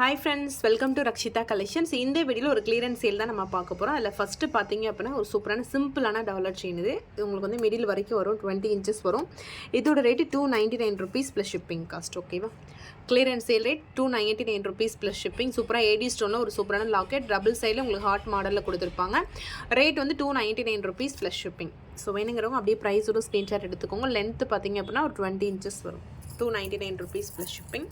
Hi friends welcome to Rakshitha collections இந்த வீடியோவில் ஒரு கிளியரன்ஸ் சேல் தான் நம்ம பார்க்க போகிறோம் அதில் ஃபஸ்ட்டு பார்த்தீங்க அப்படின்னா ஒரு சூப்பரான சிம்பிளான டாலர் செயின் இது. உங்களுக்கு வந்து மிடில் வரைக்கும் வரும் டுவெண்ட்டி இன்ச்சஸ் வரும். இதோட rate two ninety nine rupees plus shipping cost ஓகேவா clearance sale rate two ninety nine rupees plus shipping சூப்பராக ஏடி ஸ்டோனில் ஒரு சூப்பரான லாக்கெட் டபுள் சைடில் உங்களுக்கு ஹாட் மாடலில் கொடுத்துருப்பாங்க. ரேட் வந்து two ninety nine rupees plus shipping so வேணுங்கிறவங்க அப்படியே ப்ரைஸோட ஸ்க்ரீன்ஷாட் எடுத்துக்கோங்க. லென்த்து பார்த்தீங்க அப்படின்னா ஒரு டுவெண்ட்டி இன்ச்சஸ் வரும். Two ninety nine rupees plus shipping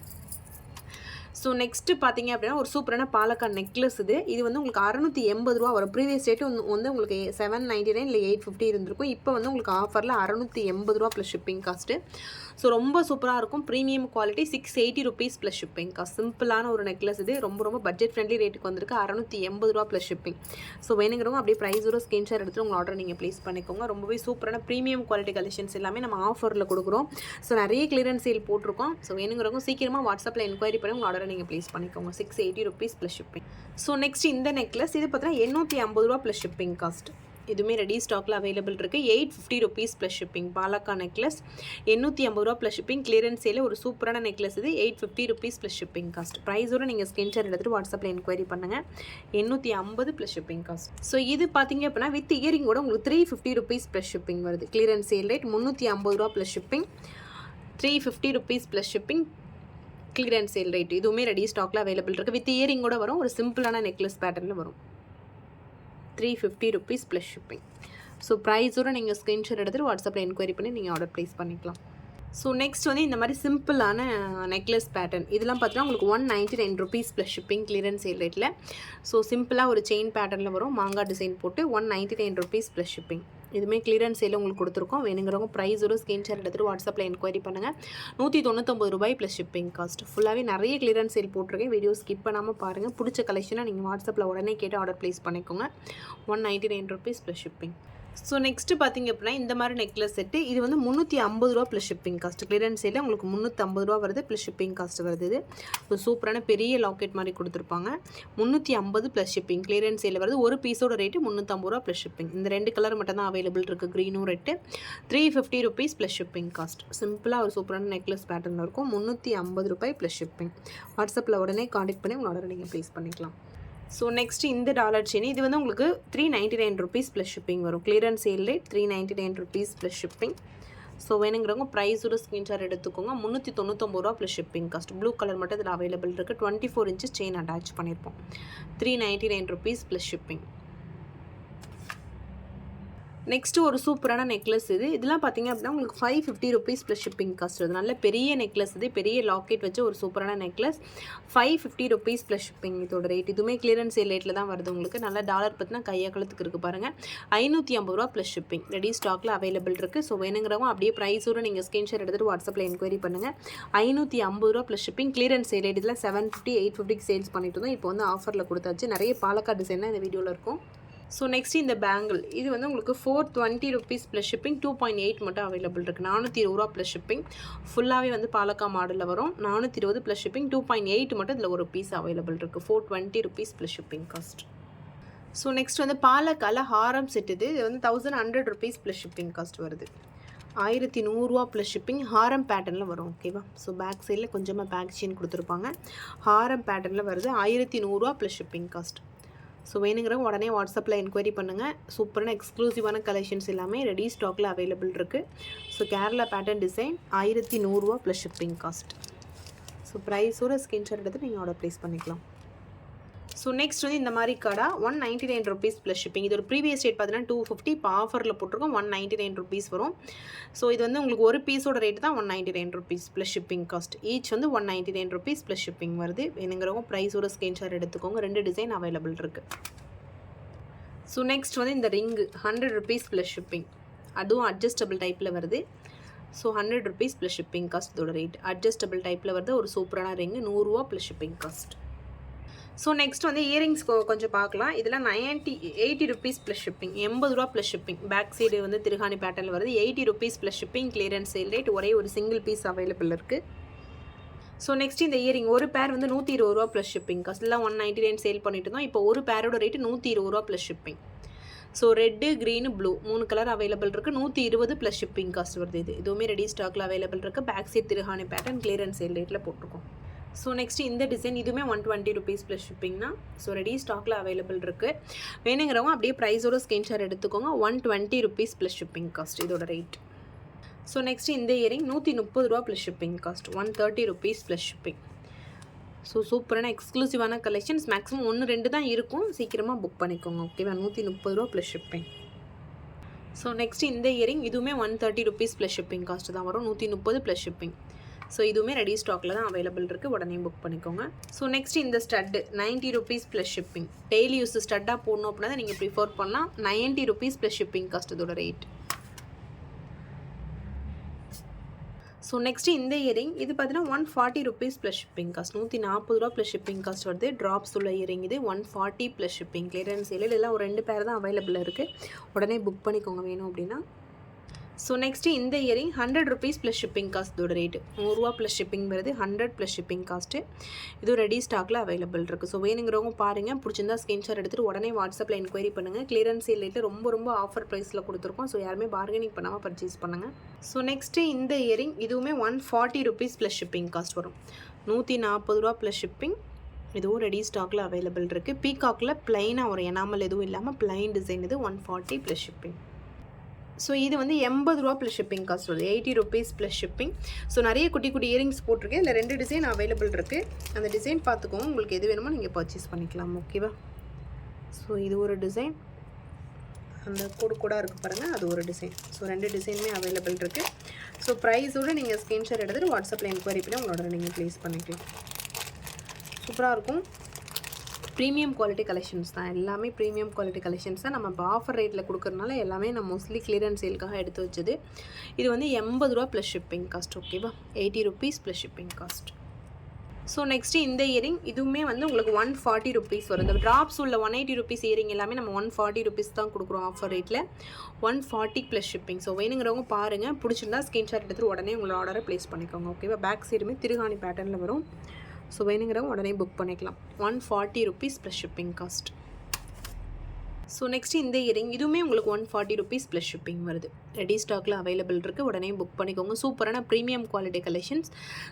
so next பார்த்தீங்க அப்படின்னா ஒரு சூப்பரான பாலக்காட் நெக்லஸ் இது. இது வந்து உங்களுக்கு அறநூற்றி எண்பது ரூபா வரும். ப்ரீவியஸ் டேட்டு வந்து உங்களுக்கு செவன் நைன்டி நைன் இல்லை எயிட் ஃபிஃப்டி இருந்திருக்கும். இப்போ வந்து உங்களுக்கு ஆஃபரில் அறநூற்றி எண்பது ரூபா ப்ளஸ் ஷிப்பிங் காஸ்ட்டு ஸோ ரொம்ப சூப்பராக இருக்கும். Premium quality six eighty rupees plus shipping cost சிம்பிளான ஒரு நெக்லஸ் இது. ரொம்ப ரொம்ப பட்ஜெட் ஃப்ரெண்ட்லி ரேட்டுக்கு வந்திருக்கு. அறநூற்றி எண்பது ரூபா ப்ளஸ் ஷிப்பிங் ஸோ வேணுங்கிறவங்க அப்படியே ப்ரைஸோட ஸ்கிரீன்ஷாட் எடுத்து உங்கள் ஆர்டர் நீங்கள் ப்ளேஸ் பண்ணிக்கோங்க. ரொம்பவே சூப்பரான ப்ரீமியம் குவாலிட்டி கலெக்ஷன்ஸ் எல்லாமே நம்ம ஆஃபரில் கொடுக்குறோம். ஸோ நிறைய கிளியரன்ஸ் சேல் போட்டிருக்கோம். ஸோ வேணுங்கிறவங்க சீக்கிரமாக வாட்ஸ்அப்பில் என்கொயரி பண்ணி உங்கள் ஆர்டர் நீங்கள் ப்ளேஸ் பண்ணிக்கோங்க. Six eighty rupees plus shipping so next இந்த நெக்லஸ் இது பார்த்தீங்கன்னா எண்ணூற்றி ஐம்பது ரூபா ப்ளஸ் ஷிப்பிங் காஸ்ட் இதுவுமே ரெடி ஸ்டாக்கில் அவைலபிள் இருக்குது eight fifty rupees plus shipping Palakka necklace எண்ணூற்றி ஐம்பது ரூபா ப்ளஸ் ஷிப்பிங் கிளியரன்ஸ் சேல ஒரு சூப்பரான நெக்லஸ் இது. Eight fifty rupees plus shipping cost ப்ரைஸோட நீங்கள் ஸ்கிரீன்ஷாட் எடுத்துகிட்டு வாட்ஸ்அப்பில் என்கொயரி பண்ணுங்கள் எண்ணூற்றி ஐம்பது ப்ளஸ் ஷிப்பிங் காஸ்ட் ஸோ இது பார்த்தீங்க அப்படின்னா வித் இயரிங்கோட உங்களுக்கு three fifty rupees plus shipping வருது. கிளியரன்ஸ் சேல் ரேட் முந்நூற்றி ஐம்பது ரூபா plus shipping three fifty rupees plus shipping clearance sale rate இதுவுமே ரெடி ஸ்டாக்கில் அவைலபிள் இருக்குது வித் இயரிங்கோட வரும். ஒரு சிம்பிளான நெக்லஸ் பேட்டர்னில் வரும். Three fifty rupees plus shipping so ப்ரைஸோட நீங்கள் ஸ்க்ரீன்ஷாட் எடுத்துகிட்டு வாட்ஸ்அப்பில் என்கொயரி பண்ணி நீங்கள் ஆர்டர் ப்ளேஸ் பண்ணிக்கலாம். ஸோ நெக்ஸ்ட் வந்து இந்த மாதிரி சிம்பிளான நெக்லஸ் பேட்டர்ன் இதெல்லாம் பார்த்தீங்கன்னா உங்களுக்கு one ninety nine rupees plus shipping clearance sale ரேட்டில் ஸோ சிம்பிளாக ஒரு செயின் பேட்டர்னில் வரும். மாங்காய் டிசைன் போட்டு one ninety nine rupees plus shipping இதுவுமே கிளியரன்ஸ் சேல் உங்களுக்கு கொடுத்துருக்கோம். வேணுங்கிறவங்க ப்ரைஸோட ஸ்க்ரீன்ஷாட் எடுத்துகிட்டு வாட்ஸ்அப்பில் என்கொயரி பண்ணுங்கள் நூற்றி தொண்ணூத்தொம்பது ரூபாய் ப்ளஸ் ஷிப்பிங் காஸ்ட் ஃபுல்லாகவே நிறைய கிளியரன்ஸ் சேல் போட்டிருக்கேன். வீடியோ ஸ்கிப் பண்ணாமல் பாருங்கள் பிடிச்ச கலெக்ஷனை நீங்கள் வாட்ஸ்அப்பில் உடனே கேட்டு ஆர்டர் ப்ளேஸ் பண்ணிக்கோங்க. One ninety nine rupees plus shipping so next பார்த்தீங்க அப்படின்னா இந்த மாதிரி நெக்லஸ் செட்டு இது வந்து முந்நூற்றி ஐம்பது ரூபா ப்ளஸ் ஷிப்பிங் காஸ்ட் கிளியரன்ஸ் சைடில் உங்களுக்கு முந்நூற்றம்பது ரூபா வருது ப்ளஸ் ஷிப்பிங் காஸ்ட் வருது இது. ஒரு சூப்பரான பெரிய லாக்கெட் மாதிரி கொடுத்துருப்பாங்க. முந்நூற்றி ஐம்பது ப்ளஸ் ஷிப்பிங் கிளியரன்ஸ் சைடில் வருது ஒரு பீஸோட ரேட்டு முந்நூற்றம்பது ரூபா ப்ளஸ் ஷிப்பிங் இந்த ரெண்டு கலர் மட்டும் தான் அவைலபிள் இருக்குது க்ரீனும் red three fifty rupees plus shipping cost சிம்பிளாக ஒரு சூப்பரான நெக்லஸ் பேட்டர்னில் இருக்கும் முந்நூற்றி ஐம்பது ரூபாய் ப்ளஸ் ஷிப்பிங் வாட்ஸ்அப்பில் உடனே காண்டாக்ட் பண்ணி உங்களோட நீங்கள் ப்ளேஸ் பண்ணிக்கலாம். ஸோ நெக்ஸ்ட் இந்த டாலர் செயின் இது வந்து உங்களுக்கு three ninety nine rupees plus shipping வரும். Clearance sale rate three ninety nine rupees plus shipping so வேணுங்கிறவங்க ப்ரைஸோட ஸ்க்ரீன்ஷாட் எடுத்துக்கோங்க. முந்நூற்றி தொண்ணூத்தொம்பது ரூபா plus shipping cost blue colour மட்டும் இதில் அவைலபிள் இருக்குது twenty four inches chain attach பண்ணியிருப்போம் three ninety nine rupees plus shipping next ஒரு சூப்பரான நெக்லஸ் இது. இதெல்லாம் பார்த்தீங்க அப்படின்னா உங்களுக்கு five fifty rupees plus shipping cost வருது. நல்ல பெரிய நெக்லஸ் இது. பெரிய லாக்கெட் வச்சு ஒரு சூப்பரான necklace five fifty rupees plus shipping இதோட ரேட் இதுவுமே கிளியரன்ஸ் சேல் ரேட்டில் தான் வருது உங்களுக்கு. நல்ல டாலர் பார்த்தீங்கன்னா கையகலத்துக்கு இருக்குது பாருங்கள் ஐநூற்றி ஐம்பது ரூபா ப்ளஸ் ஷிப்பிங் ரெடி ஸ்டாக்கில் அவைலபிள் இருக்குது ஸோ வேணுங்கிறவங்க அப்படியே ப்ரைஸோட நீங்கள் ஸ்க்ரீன்ஷாட் எடுத்துகிட்டு வாட்ஸ்அப்பில் என்கொயரி பண்ணுங்கள் ஐநூற்றி ஐம்பது ரூபா ப்ளஸ் ஷிப்பிங் கிளியரன்ஸ் ரேட் இதில் செவன் ஃபிஃப்டி எயிட் ஃபிஃப்டிக்கு சேல்ஸ் பண்ணிட்டு இருந்தோம். இப்போ வந்து ஆஃபரில் கொடுத்தாச்சு. நிறைய பாலக்காடு டிசைன் இந்த வீடியோவில் இருக்கும். ஸோ நெக்ஸ்ட் இந்த பேங்கிள் இது வந்து உங்களுக்கு four twenty rupees plus shipping two point eight மட்டும் அவைலபிள் இருக்குது நானூற்றி இருபது ரூபா ப்ளஸ் ஷிப்பிங் ஃபுல்லாகவே வந்து பாலக்கா மாடலில் வரும். நானூற்றி இருபது plus shipping two point eight மட்டும் இதில் ஒரு பீஸ் அவைலபிள் இருக்குது four twenty rupees plus shipping cost so next வந்து பாலக்கால ஹாரம் செட் இது. இது வந்து thousand hundred rupees plus shipping cost வருது. ஆயிரத்தி நூறுரூவா ப்ளஸ் ஷிப்பிங் ஹாரம் பேட்டர்னில் வரும். ஓகேவா ஸோ பேக் சைடில் கொஞ்சமாக பேக் செயின் கொடுத்துருப்பாங்க. ஹாரம் பேட்டர்னில் வருது. ஆயிரத்தி நூறுரூவா ப்ளஸ் ஷிப்பிங் காஸ்ட் ஸோ வேணுங்கிறவங்க உடனே வாட்ஸ்அப்பில் என்கொயரி பண்ணுங்கள் சூப்பரான எக்ஸ்க்ளூசிவான கலெக்ஷன்ஸ் எல்லாமே ரெடி ஸ்டாக்கில் அவைலபிள் இருக்குது ஸோ கேரளா பேட்டர்ன் டிசைன் ஆயிரத்தி நூறுரூவா ப்ளஸ் ஷிப்பிங் காஸ்ட் ஸோ ப்ரைஸோட ஸ்கிரீன்ஷாட் எடுத்து நீங்கள் ஆர்டர் ப்ளேஸ் பண்ணிக்கலாம். ஸோ நெக்ஸ்ட் வந்து இந்த மாதிரி கடா one ninety nine rupees plus shipping இது ஒரு ப்ரீவியஸ் ரேட் பார்த்தீங்கன்னா டூ ஃபிஃப்டி இப்போ ஆஃபரில் போட்டிருக்கோம் ஒன் நைன்ட்டி நைன் ருபீஸ் வரும். ஸோ இது வந்து உங்களுக்கு ஒரு பீஸோட ரேட் தான் one ninety nine rupees plus shipping cost each வந்து one ninety nine rupees plus shipping வருது. வேணுங்கிறவங்க ப்ரைஸோட ஸ்க்ரீன்ஷாட் எடுத்துக்கோங்க. ரெண்டு டிசைன் அவைலபிள் இருக்குது ஸோ நெக்ஸ்ட் வந்து இந்த ring hundred rupees plus shipping அதுவும் அட்ஜஸ்டபிள் டைப்பில் வருது. So hundred rupees plus shipping cost இதோட ரேட் அட்ஜஸ்டபிள் டைப்பில் வருது. ஒரு சூப்பரான ரிங்கு நூறுரூவா plus shipping cost so next வந்து இயரிங்ஸ் கொஞ்சம் பார்க்கலாம். இதில் ninety eighty rupees plus shipping எண்பது ரூபா ப்ளஸ் ஷிப்பிங் பேக் சைடு வந்து திருகாணி பேட்டர்னில் வருது. Eighty rupees plus shipping clearance sale rate ஒரே ஒரு சிங்கிள் பீஸ் அவைலபிள் இருக்குது ஸோ நெக்ஸ்ட் இந்த இயரிங் ஒரு பேர் வந்து நூற்றி இருபது ரூபா plus shipping cost one ninety nine sale பண்ணிட்டு இருந்தோம். இப்போ ஒரு பேரோட ரேட்டு நூற்றி இருபது ரூபா plus shipping so red green blue மூணு கலர் அவைலபிள் இருக்குது நூற்றி இருபது ப்ளஸ் ஷிப்பிங் காஸ்ட் வருது இது. இதுவுமே ரெடி ஸ்டாக்கில் அவைலபிள் இருக்குது பேக் சைட் திருஹானி பேட்டர்ன் கிளியரன்ஸ் சேல் ரேட்டில் போட்டிருக்கோம். ஸோ நெக்ஸ்ட் இந்த டிசைன் இதுவுமே ஒன் டுவெண்ட்டி ருபீஸ் ப்ளஸ் ஷிப்பிங்னா ஸோ ரெடி ஸ்டாக்கில் அவைலபிள் இருக்குது வேணுங்கிறவங்க அப்படியே ப்ரைஸோட ஸ்கிரீன்ஷாட் எடுத்துக்கோங்க. One twenty rupees plus shipping cost இதோட ரேட் ஸோ நெக்ஸ்ட் இந்த இயரிங் நூற்றி முப்பது ரூபா plus shipping cost one thirty rupees plus shipping so சூப்பரான எக்ஸ்க்ளூசிவான கலெக்ஷன்ஸ் மேக்ஸிமம் ஒன்று ரெண்டு தான் இருக்கும். சீக்கிரமாக புக் பண்ணிக்கோங்க ஓகேவா நூற்றி முப்பது ரூபா ப்ளஸ் ஷிப்பிங் ஸோ நெக்ஸ்ட் இந்த இயரிங் இதுவுமே one thirty rupees plus shipping cost தான் வரும். நூற்றி முப்பது ப்ளஸ் ஷிப்பிங் ஸோ இதுவுமே ரெடி ஸ்டாக்கில் தான் அவைலபிள் இருக்குது உடனே புக் பண்ணிக்கோங்க. ஸோ நெக்ஸ்ட் இந்த stud ninety rupees plus shipping daily use ஸ்டட்டாக போடணும் அப்படின்னா நீங்கள் ப்ரிஃபர் பண்ணால் ninety rupees plus shipping cost இதோட ரேட் ஸோ நெக்ஸ்ட் இந்த இயரிங் இது பார்த்தீங்கன்னா one forty rupees plus shipping cost நூற்றி நாற்பது ரூபா ப்ளஸ் ஷிப்பிங் காஸ்ட் வருது. ட்ராப்ஸ் உள்ள இயரிங் இது one forty plus shipping clearance இல்லை இதெல்லாம் ஒரு ரெண்டு பேர் தான் அவைலபிள் இருக்குது உடனே புக் பண்ணிக்கோங்க வேணும் அப்படின்னா. ஸோ நெக்ஸ்ட்டு இந்த earring hundred rupees plus shipping cost இதோட ரேட்டு நூறுரூவா ப்ளஸ் ஷிப்பிங் வருது ஹண்ட்ரட் ப்ளஸ் ஷிப்பிங் காஸ்ட்டு இது ரெடி ஸ்டாக்கில் அவைலபிள் இருக்குது ஸோ வேணுங்கிறவங்க பாருங்கள் பிடிச்சிருந்தா ஸ்க்ரீன்ஷாட் எடுத்துகிட்டு உடனே வாட்ஸ்அப்பில் என்கொயரி பண்ணுங்கள் கிளியரன்ஸ் இல்லைட்டு ரொம்ப ரொம்ப ஆஃபர் ப்ரைஸில் கொடுத்துருக்கோம். ஸோ யாருமே பார்கனிங் பண்ணாமல் பர்ச்சேஸ் பண்ணுங்கள் ஸோ நெக்ஸ்ட்டு இந்த இயரிங் இதுவுமே one forty rupees plus shipping cost வரும். நூற்றி நாற்பது ரூபா ப்ளஸ் ஷிப்பிங் இதுவும் ரெடி ஸ்டாக்கில் அவைலபிள் இருக்குது பீகாக்கில் ப்ளைனாக ஒரு எனாமல் எதுவும் இல்லாமல் ப்ளைன் டிசைன் இது one forty plus shipping so இது வந்து எண்பது ரூபா ப்ளஸ் ஷிப்பிங் காஸ்ட் வருது. Eighty rupees plus shipping so நிறைய குட்டி குட்டி இயரிங்ஸ் போட்டிருக்கேன். இல்லை ரெண்டு டிசைன் அவைலபிள் இருக்குது அந்த டிசைன் பார்த்துக்கோங்க. உங்களுக்கு எது வேணுமோ நீங்கள் பர்ச்சேஸ் பண்ணிக்கலாம். ஓகேவா ஸோ இது ஒரு டிசைன் அந்த கூடு கூட இருக்குது பாருங்கள் அது ஒரு டிசைன் ஸோ ரெண்டு டிசைனுமே அவைலபிள் இருக்குது ஸோ ப்ரைஸோடு நீங்கள் ஸ்க்ரீன்ஷாட் எடுத்துகிட்டு வாட்ஸ்அப்பில் என்கொயரி பண்ணி உங்களோட நீங்கள் ப்ளேஸ் பண்ணிக்கலாம். சூப்பராக இருக்கும். ப்ரீமியம் குவாலிட்டி கலெக்ஷன்ஸ் தான். எல்லாமே ப்ரீமியம் குவாலிட்டி கலெக்ஷன்ஸ் தான் நம்ம இப்போ ஆஃபர் ரேட்டில் கொடுக்குறனால எல்லாமே நான் மோஸ்ட்லி கிளியரன்ஸ் சேலுக்காக எடுத்து வச்சது. இது வந்து எண்பது ரூபா ப்ளஸ் ஷிப்பிங் காஸ்ட் ஓகேவா eighty rupees plus shipping cost so next இந்த இயரிங் இதுவுமே வந்து உங்களுக்கு ஒன் ஃபார்ட்டி ருபீஸ் வரும். இந்த ட்ராப்ஸ் உள்ள ஒன் எயிட்டி ருபீஸ் இயரிங் எல்லாமே நம்ம ஒன் ஃபார்ட்டி ருபீஸ் தான் கொடுக்குறோம் ஆஃபர் ரேட்டில் one forty plus shipping so வேணுங்கிறவங்க பாருங்கள் பிடிச்சிருந்தா ஸ்கிரீன்ஷாட் எடுத்துகிட்டு உடனே உங்களோட ஆர்டரை ப்ளேஸ் பண்ணிக்கோங்க ஓகேவா பேக் சைடுமே திருகாணி பேட்டர்னில் வரும். ஸோ வேணுங்கிறவங்க உடனே புக் பண்ணிக்கலாம். One forty rupees plus shipping cost so next இந்த இயரிங் இதுவுமே உங்களுக்கு one forty rupees plus shipping வருது. ரெடி ஸ்டாக்கில் அவைலபிள் இருக்குது உடனே புக் பண்ணிக்கோங்க. சூப்பரான ப்ரீமியம் குவாலிட்டி கலெக்ஷன்ஸ்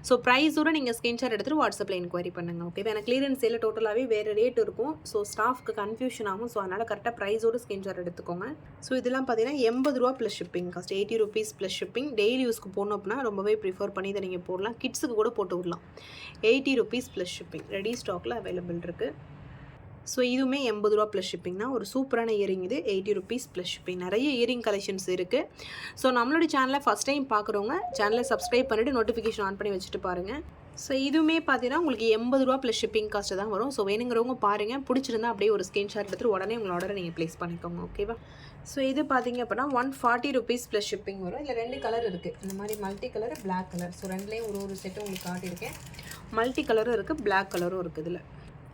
ஸோ ப்ரைஸோட நீங்கள் ஸ்க்ரீன்ஷாட் எடுத்துகிட்டு வாட்ஸ்அப்பில் என்கொயரி பண்ணுங்கள் ஓகே எனக்கு கிளியரன்ஸ் சேலில் டோட்டலாகவே வேறு ரேட் இருக்கும். ஸோ ஸ்டாஃப்க்கு கன்ஃபியூஷன் ஆகும். ஸோ அதனால் கரெக்டாக ப்ரைஸோட ஸ்க்ரீன்ஷாட் எடுத்துக்கோங்க. ஸோ இதெல்லாம் பார்த்தீங்கன்னா எண்பது ரூபா plus shipping cost eighty rupees plus shipping daily யூஸ்க்கு போகணும் அப்படின்னா ரொம்பவே ப்ரிஃபர் பண்ணி இதை நீங்கள் போடலாம். கிட்ஸுக்கு கூட போட்டு விடலாம். Eighty rupees plus shipping ready ஸ்டாக்கில் அவைலபிள் இருக்குது ஸோ இதுவுமே எண்பது ரூபா ப்ளஸ் ஷிப்பிங் தான் ஒரு சூப்பரான இயரிங் இது. எயிட்டி ருபீஸ் ப்ளஸ் ஷிப்பிங் நிறைய இயரிங் கலெக்ஷன்ஸ் இருக்குது ஸோ நம்மளோட சேனலை ஃபஸ்ட் டைம் பார்க்குறவங்க சேனலை சப்ஸ்கிரைப் பண்ணிவிட்டு நோட்டிஃபிகேஷன் ஆன் பண்ணி வச்சுட்டு பாருங்கள் ஸோ இதுவுமே பார்த்தீங்கன்னா உங்களுக்கு எண்பது ரூபா ப்ளஸ் ஷிப்பிங் காஸ்ட்டு தான் வரும். ஸோ வேணுங்கிறவங்க பாருங்கள் பிடிச்சிருந்தா அப்படியே ஒரு ஸ்க்ரீன்ஷாட் எடுத்து உடனே உங்களோட ஆர்டரை நீங்கள் ப்ளேஸ் பண்ணிக்கோங்க. ஓகேவா ஸோ இது பார்த்தீங்க அப்படின்னா one forty rupees plus shipping வரும். இதில் ரெண்டு கலர் இருக்குது இந்த மாதிரி multi colour black colour so ரெண்டுலேயும் ஒரு ஒரு செட்டு உங்களுக்கு காட்டியிருக்கேன். மல்டி கலரும் இருக்குது பிளாக் கலரும் இருக்குது இதில்.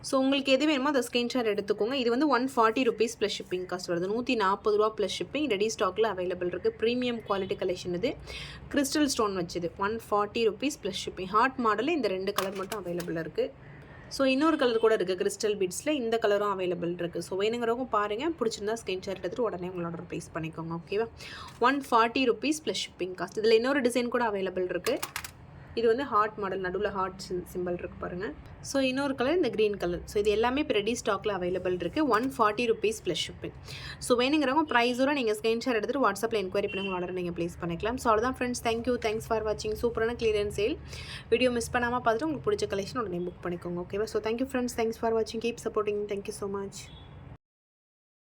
ஸோ உங்களுக்கு எது வேணுமோ அதை ஸ்க்ரீன்ஷாட் எடுத்துக்கோங்க. இது வந்து one forty rupees plus shipping cost வருது. நூற்றி நாற்பது ரூபா ப்ளஸ் ஷிப்பிங் ரெடி ஸ்டாக்கில் அவைலபிள் இருக்குது ப்ரீமியம் குவாலிட்டி கலெக்ஷன் இது. கிறிஸ்டல் ஸ்டோன் வச்சுது. One forty rupees plus shipping heart மாடலில் இந்த ரெண்டு கலர் மட்டும் அவைலபிள் இருக்குது ஸோ இன்னொரு கலர் கூட இருக்குது கிறிஸ்டல் பீட்ஸில் இந்த கலரும் அவைலபிள் இருக்குது ஸோ வேணுங்கிறவங்க பாருங்கள் பிடிச்சிருந்தா ஸ்க்ரீன்ஷாட் எடுத்துகிட்டு உடனே உங்களோட ப்ளேஸ் பண்ணிக்கோங்க. ஓகேவா one forty rupees plus shipping cost இதில் இன்னொரு டிசைன் கூட அவைலபிள் இருக்குது இது வந்து ஹார்ட் மாடல் நடுவில் ஹார்ட் சிம்பிள் இருக்கு பாருங்கள் ஸோ இன்னொரு கலர் இந்த க்ரீன் கலர் ஸோ இது எல்லாமே இப்போ ரெடி ஸ்டாக்கில் அவைலபிள் இருக்குது one forty rupees plus shipping so வேணுங்கிறவங்க ப்ரைஸோட நீங்கள் ஸ்க்ரீன்ஷாட் எடுத்துகிட்டு வாட்ஸ்அப்பில் என்கொயரி பண்ணி உங்கள் ஆர்டர் நீங்கள் ப்ளேஸ் பண்ணிக்கலாம். ஸோ அவ்வளோதான் ஃப்ரெண்ட்ஸ் தேங்க்யூ தேங்க்ஸ் ஃபார் வாட்சிங் சூப்பரான கிளியரன் சேல் வீடியோ மிஸ் பண்ணாமல் பார்த்துட்டு உங்களுக்கு பிடிச்ச கலெக்ஷன் உடனே புக் பண்ணிக்கோங்க. ஓகேவா so thank you friends thanks for வாட்சிங் keep supporting thank you so much